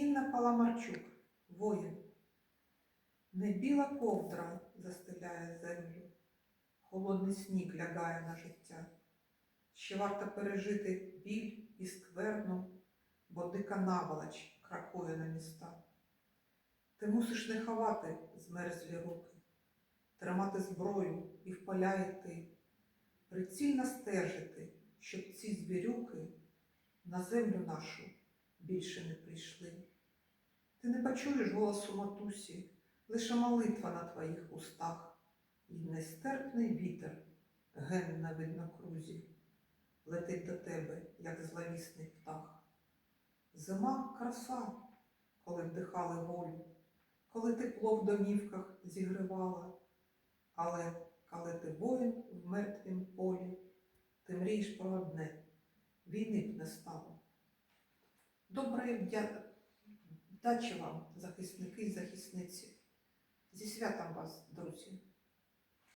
Інна Паламарчук, воїн. Не біла ковдра застеляє землю, холодний сніг лягає на життя. Ще варто пережити біль і скверну, бо дика наволоч кракує на міста. Ти мусиш не ховати змерзлі руки, тримати зброю і в поля йти, прицільно стежити, щоб ці звірюки на землю нашу більше не прийшли. Ти не почуєш голосу матусі, лише молитва на твоїх устах, і нестерпний вітер ген на виднокрузі, летить до тебе, як зловісний птах. Зима краса, коли вдихали волю, коли тепло в домівках зігрівала, але коли ти воїн в мертвім полі, ти мрієш про одне війни б не стало. Доброї вдя... вдачі вам, захисники і захисниці. Зі святом вас, друзі!